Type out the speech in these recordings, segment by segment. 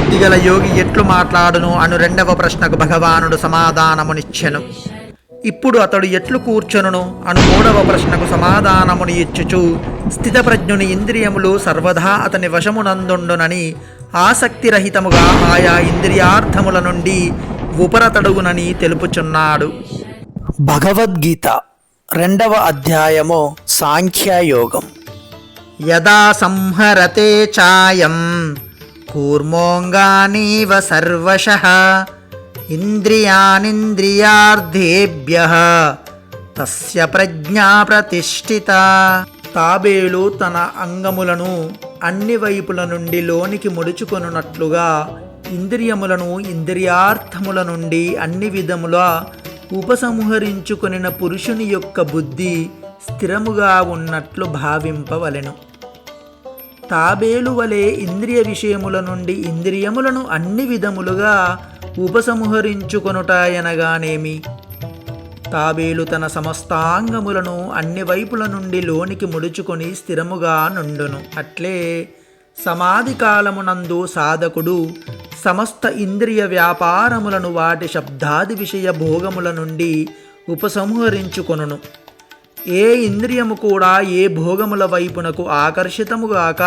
బుద్ధి గల యోగి ఎట్లు మాట్లాడును అను రెండవ ప్రశ్నకు భగవానుడు సమాధానమునిచ్చెను. ఇప్పుడు అతడు ఎట్లు కూర్చొనును అను మూడవ ప్రశ్నకు సమాధానముని ఇచ్చుచు స్థితప్రజ్ఞుని ఇంద్రియములు సర్వదా అతని వశమునందుండునని ఆసక్తిరహితముగా ఆయా ఇంద్రియార్థముల నుండి ఉపరతడుగునని తెలుపుచున్నాడు. భగవద్గీత రెండవ అధ్యాయము సాంఖ్యయోగం. యదా సంహరతే చాయం కూర్మోంగానీవ సర్వశః ఇంద్రియానింద్రియార్థేభ్య తస్య ప్రజ్ఞా ప్రతిష్ఠిత. తాబేలు తన అంగములను అన్ని వైపుల నుండి లోనికి ముడుచుకొనున్నట్లుగా ఇంద్రియములను ఇంద్రియార్థముల నుండి అన్ని విధముల ఉపసంహరించుకొనిన పురుషుని యొక్క బుద్ధి స్థిరముగా ఉన్నట్లు భావింపవలెను. తాబేలు వలె ఇంద్రియ విషయముల నుండి ఇంద్రియములను అన్ని విధములుగా ఉపసంహరించుకొనుటాయనగానేమి? తాబేలు తన సమస్తాంగములను అన్ని వైపుల నుండి లోనికి ముడుచుకొని స్థిరముగా నుండును. అట్లే సమాధి కాలమునందు సాధకుడు సమస్త ఇంద్రియ వ్యాపారములను వాటి శబ్దాది విషయ భోగముల నుండి ఉపసంహరించుకొనును. ఏ ఇంద్రియము కూడా ఏ భోగముల వైపునకు ఆకర్షితముగాక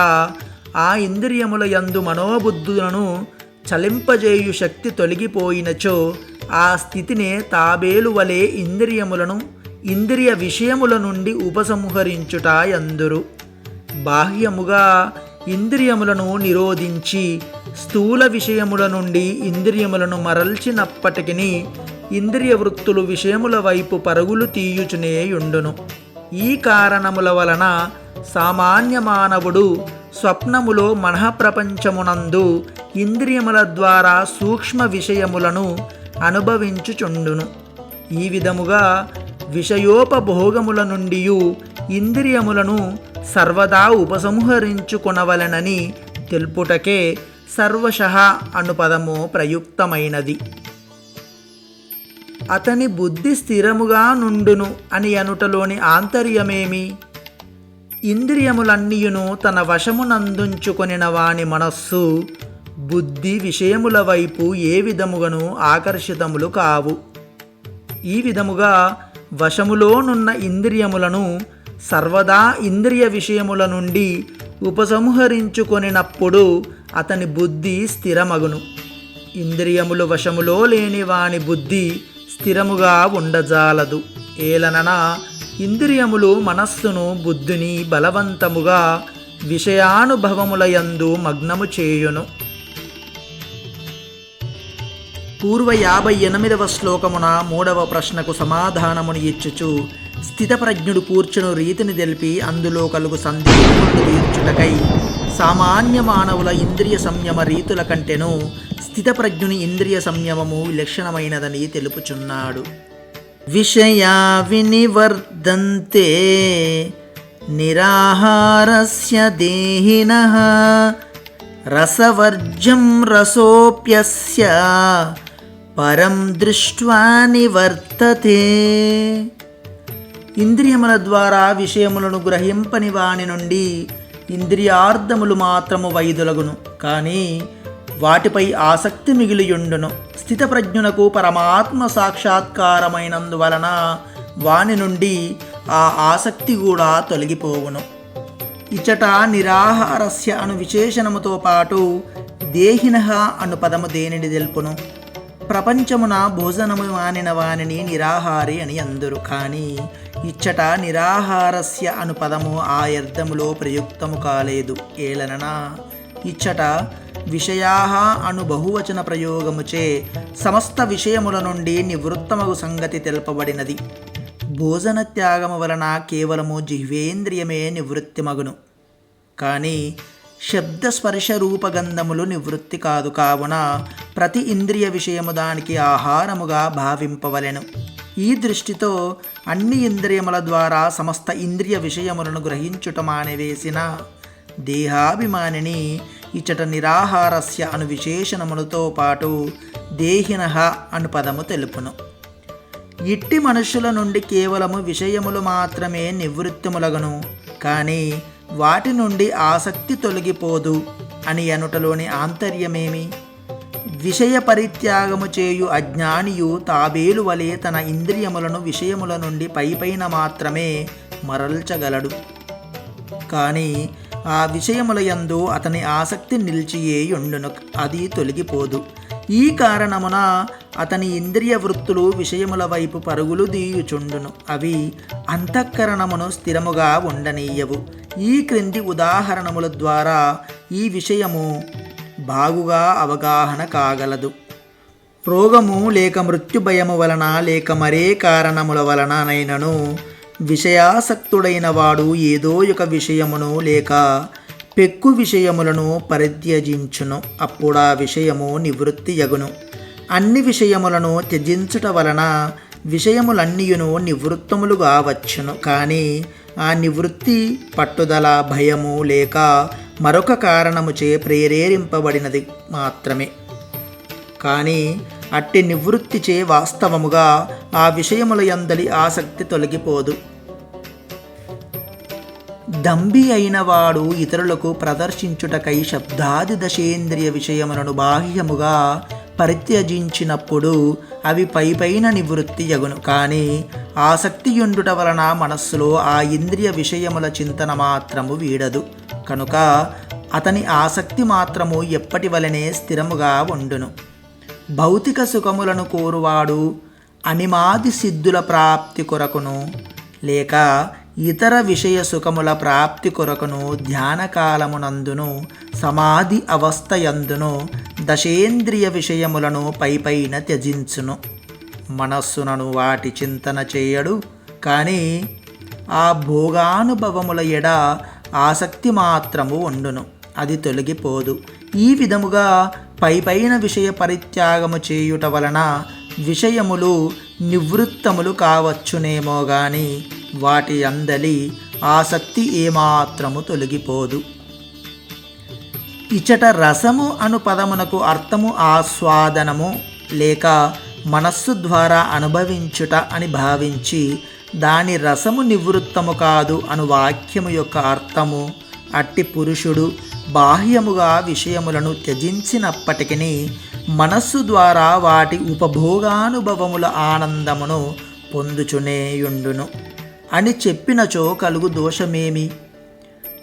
ఆ ఇంద్రియముల యందు మనోబుద్ధులను చలింపజేయు శక్తి తొలగిపోయినచో ఆ స్థితినే తాబేలు వలె ఇంద్రియములను ఇంద్రియ విషయముల నుండి ఉపసంహరించుట ఎందురు బాహ్యముగా ఇంద్రియములను నిరోధించి స్థూల విషయముల నుండి ఇంద్రియములను మరల్చినప్పటికీ ఇంద్రియ వృత్తులు విషయముల వైపు పరుగులు తీయుచునేయుండును. ఈ కారణముల వలన సామాన్య మానవుడు స్వప్నములో మనఃప్రపంచమునందు ఇంద్రియముల ద్వారా సూక్ష్మ విషయములను అనుభవించుచుండును. ఈ విధముగా విషయోపభోగముల నుండి ఇంద్రియములను సర్వదా ఉపసంహరించుకొనవలెనని తెలుపుటకే సర్వశ అను పదము ప్రయుక్తమైనది. అతని బుద్ధి స్థిరముగా నుండును అని అనుటలోని ఆంతర్యమేమి? ఇంద్రియములన్నీయును తన వశమునందుంచుకొనిన వాని మనస్సు బుద్ధి విషయముల వైపు ఏ విధముగను ఆకర్షితములు కావు. ఈ విధముగా వశములోనున్న ఇంద్రియములను సర్వదా ఇంద్రియ విషయముల నుండి ఉపసంహరించుకొనినప్పుడు అతని బుద్ధి స్థిరమగును. ఇంద్రియములు వశములో లేని వాని బుద్ధి స్థిరముగా ఉండజాలదు. ఏలనన ఇంద్రియములు మనస్సును బుద్ధిని బలవంతముగా విషయానుభవములయందు మగ్నము చేయును. పూర్వ యాభై ఎనిమిదవ శ్లోకమున మూడవ ప్రశ్నకు సమాధానమును ఇచ్చుచు స్థితప్రజ్ఞుడు కూర్చును రీతిని తెలిపి అందులో కలుగు సందేహములను తీర్చుటకై సామాన్య మానవుల ఇంద్రియ సంయమ రీతుల కంటెను స్థితప్రజ్ఞుని ఇంద్రియ సంయమము విలక్షణమైనదని తెలుపుచున్నాడు. విషయా వినివర్ధంతే నిరాహారస్య దేహిన రసవర్జం రసోప్యస్య పరం దృష్ట్వా నివర్తతే. ఇంద్రియముల ద్వారా విషయములను గ్రహింపని వాని నుండి ఇంద్రియార్థములు మాత్రము వైదొలగును. కానీ వాటిపై ఆసక్తి మిగిలియుండును. స్థితప్రజ్ఞునకు పరమాత్మ సాక్షాత్కారమైనందువలన వాని నుండి ఆ ఆసక్తి కూడా తొలగిపోవును. ఇచ్చట నిరాహారస్య అను విశేషణముతో పాటు దేహిన అను పదము దేనిని తెలుపును? ప్రపంచమున భోజనము మానిన వానిని నిరాహారి అని అందరు. కానీ ఇచ్చట నిరాహారస్య అను పదము ఆ అర్థములో ప్రయుక్తము కాలేదు. ఏలనన? ఇచ్చట విషయా అను బహువచన ప్రయోగముచే సమస్త విషయముల నుండి నివృత్తమగు సంగతి తెలుపబడినది. భోజన త్యాగము వలన కేవలము జిహ్వేంద్రియమే నివృత్తిమగును. కానీ శబ్ద స్పర్శ రూపగంధములు నివృత్తి కాదు కావున ప్రతి ఇంద్రియ విషయము దానికి ఆహారముగా భావింపవలెను. ఈ దృష్టితో అన్ని ఇంద్రియముల ద్వారా సమస్త ఇంద్రియ విషయములను గ్రహించుట మానివేసిన దేహాభిమానిని ఇచ్చట నిరాహారస్య అను విశేషణములతో పాటు దేహినహ అను పదము తెలుపును. ఇట్టి మనుషుల నుండి కేవలము విషయములు మాత్రమే నివృత్తిములగను కానీ వాటి నుండి ఆసక్తి తొలగిపోదు అని అనుటలోని ఆంతర్యమేమి? విషయ పరిత్యాగము చేయు అజ్ఞానియు తాబేలు వలె తన ఇంద్రియములను విషయముల నుండి పైపైన మాత్రమే మరల్చగలడు. కానీ ఆ విషయముల యందు అతని ఆసక్తి నిలిచియేయుండును. అది తొలగిపోదు. ఈ కారణమున అతని ఇంద్రియ వృత్తులు విషయముల వైపు పరుగులు దీయుచుండును అవి అంతఃకరణమును స్థిరముగా ఉండనీయవు. ఈ క్రింది ఉదాహరణముల ద్వారా ఈ విషయము బాగుగా అవగాహన కాగలదు. రోగము లేక మృత్యు భయము వలన లేక మరే కారణముల వలననైనను విషయాసక్తుడైన వాడు ఏదో ఒక విషయమును లేక పెక్కు విషయములను పరిత్యజించును. అప్పుడు ఆ విషయము నివృత్తి యగును. అన్ని విషయములను త్యజించుట వలన విషయములన్నీయును నివృత్తములు కావచ్చును కానీ ఆ నివృత్తి పట్టుదల భయము లేక మరొక కారణముచే ప్రేరేరింపబడినది మాత్రమే. కానీ అట్టి నివృత్తిచే వాస్తవముగా ఆ విషయముల యందలి ఆసక్తి తొలగిపోదు. దంబి అయినవాడు ఇతరులకు ప్రదర్శించుటకై శబ్దాది దశేంద్రియ విషయములను బాహ్యముగా పరిత్యజించినప్పుడు అవి పైపైన నివృత్తి యగును. కానీ ఆసక్తియుండుట వలన మనస్సులో ఆ ఇంద్రియ విషయముల చింతన మాత్రము వీడదు. కనుక అతని ఆసక్తి మాత్రము ఎప్పటి వలనే స్థిరముగా ఉండును. భౌతిక సుఖములను కోరువాడు అనిమాది సిద్ధుల ప్రాప్తి కొరకును లేక ఇతర విషయ సుఖముల ప్రాప్తి కొరకును ధ్యానకాలమునందును సమాధి అవస్థయందును దశేంద్రియ విషయములను పైపైన త్యజించును. మనస్సునను వాటి చింతన చేయడు కానీ ఆ భోగానుభవముల ఎడ ఆసక్తి మాత్రము ఉండును. అది తొలగిపోదు. ఈ విధముగా పైపైన విషయ పరిత్యాగము చేయుట వలన విషయములు నివృత్తములు కావచ్చునేమో గాని వాటి అందలి ఆసక్తి ఏమాత్రము తొలగిపోదు. ఇచట రసము అను పదమునకు అర్థము ఆస్వాదనము లేక మనస్సు ద్వారా అనుభవించుట అని భావించి దాని రసము నివృత్తము కాదు అను వాక్యము యొక్క అర్థము అట్టి పురుషుడు బాహ్యముగా విషయములను త్యజించినప్పటికీ మనస్సు ద్వారా వాటి ఉపభోగానుభవముల ఆనందమును పొందుచునేయుండును. అని చెప్పినచో కలుగు దోషమేమి?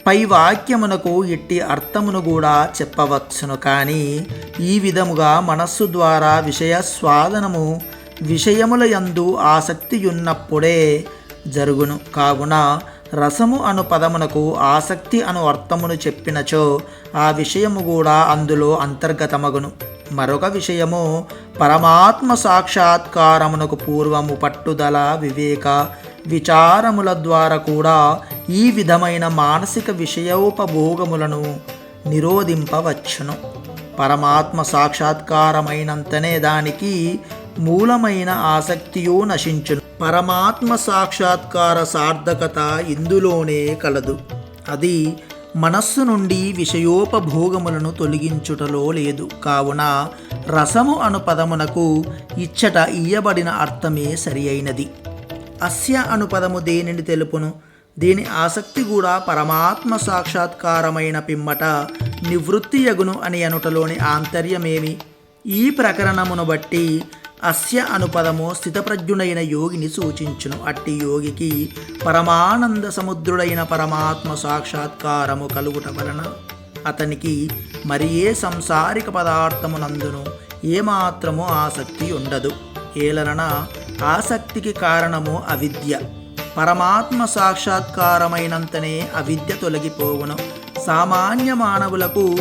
పై వాక్యమునకు ఇట్టి అర్థమును కూడా చెప్పవచ్చును కానీ ఈ విధముగా మనస్సు ద్వారా విషయ స్వాదనము విషయముల యందు ఆసక్తియున్నప్పుడే జరుగును. కావున రసము అను పదమునకు ఆసక్తి అను అర్థమును చెప్పినచో ఆ విషయము కూడా అందులో అంతర్గతమగును. మరొక విషయము పరమాత్మ సాక్షాత్కారమునకు పూర్వము పట్టుదల వివేక విచారముల ద్వారా కూడా ఈ విధమైన మానసిక విషయోపభోగములను నిరోధింపవచ్చును. పరమాత్మ సాక్షాత్కారమైనంతనే దానికి మూలమైన ఆసక్తియు నశించును. పరమాత్మ సాక్షాత్కార సార్థకత ఇందులోనే కలదు. అది మనస్సు నుండి విషయోపభోగములను తొలగించుటలో లేదు. కావున రసము అను పదమునకు ఇచ్చట ఇయ్యబడిన అర్థమే సరి అయినది అస్య అను పదము దేనిని తెలుపును? దీని ఆసక్తి కూడా పరమాత్మ సాక్షాత్కారమైన పిమ్మట నివృత్తి యగును అని అనుటలోని ఆంతర్యమేమి? ఈ ప్రకరణమును బట్టి అస్య అనుపదము స్థితప్రజ్ఞుడైన యోగిని సూచించును. అట్టి యోగికి పరమానంద సముద్రుడైన పరమాత్మ సాక్షాత్కారము కలుగుట వలన అతనికి మరి ఏ సంసారిక పదార్థమునందును ఏమాత్రము ఆసక్తి ఉండదు. ఏలనన ఆసక్తికి కారణము అవిద్య. పరమాత్మ సాక్షాత్కారమైనంతనే అవిద్య తొలగిపోవును. సామాన్య మానవులకు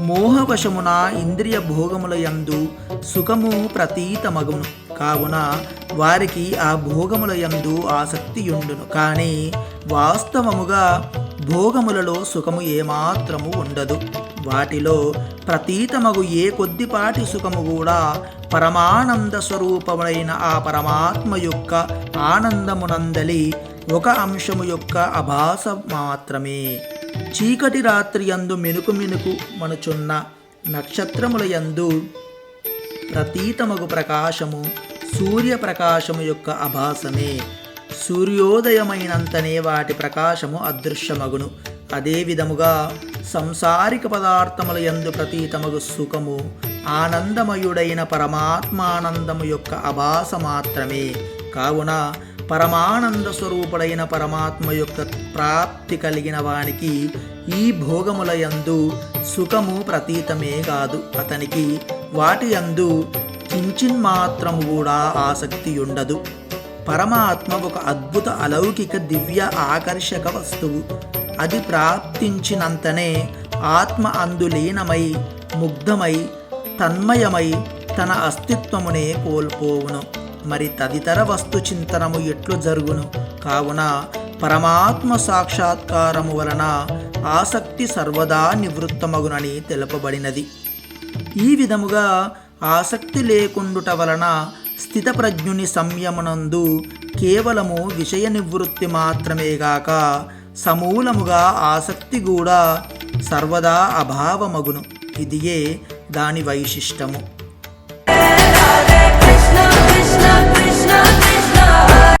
మోహవశమున ఇంద్రియ భోగముల యందు సుఖము ప్రతీతమగును. కావున వారికి ఆ భోగముల యందు ఆసక్తియుండును. కానీ వాస్తవముగా భోగములలో సుఖము ఏమాత్రము ఉండదు. వాటిలో ప్రతీతమగు ఏ కొద్దిపాటి సుఖము కూడా పరమానంద స్వరూపములైన ఆ పరమాత్మ యొక్క ఆనందమునందలి ఒక అంశము యొక్క అభాస మాత్రమే. చీకటి రాత్రి యందు మెనుకు మెనుకు మనుచున్న నక్షత్రముల యందు ప్రతీతమగు ప్రకాశము సూర్యప్రకాశము యొక్క అభాసమే. సూర్యోదయమైనంతనే వాటి ప్రకాశము అదృశ్యమగును. అదే విధముగా సంసారిక పదార్థముల యందు ప్రతీతమగు సుఖము ఆనందమయుడైన పరమాత్మానందము యొక్క అభాస మాత్రమే. కావున పరమానంద స్వరూపుడైన పరమాత్మ యొక్క ప్రాప్తి కలిగిన వానికి ఈ భోగముల యందు సుఖము ప్రతీతమే కాదు. అతనికి వాటి యందు కించిన్ మాత్రము కూడా ఆసక్తి ఉండదు. పరమాత్మ ఒక అద్భుత అలౌకిక దివ్య ఆకర్షక వస్తువు. అది ప్రాప్తించినంతనే ఆత్మ అందులీనమై ముగ్ధమై తన్మయమై తన అస్తిత్వమునే కోల్పోవును. మరి తదితర వస్తు చింతనము ఎట్లు జరుగును? కావున పరమాత్మ సాక్షాత్కారము వలన ఆసక్తి సర్వదా నివృత్తమగునని తెలుపబడినది. ఈ విధముగా ఆసక్తి లేకుండుట వలన స్థితప్రజ్ఞుని సంయమనందు కేవలము విషయ నివృత్తి మాత్రమేగాక సమూలముగా ఆసక్తి కూడా సర్వదా అభావమగును. ఇదియే దాని వైశిష్టము.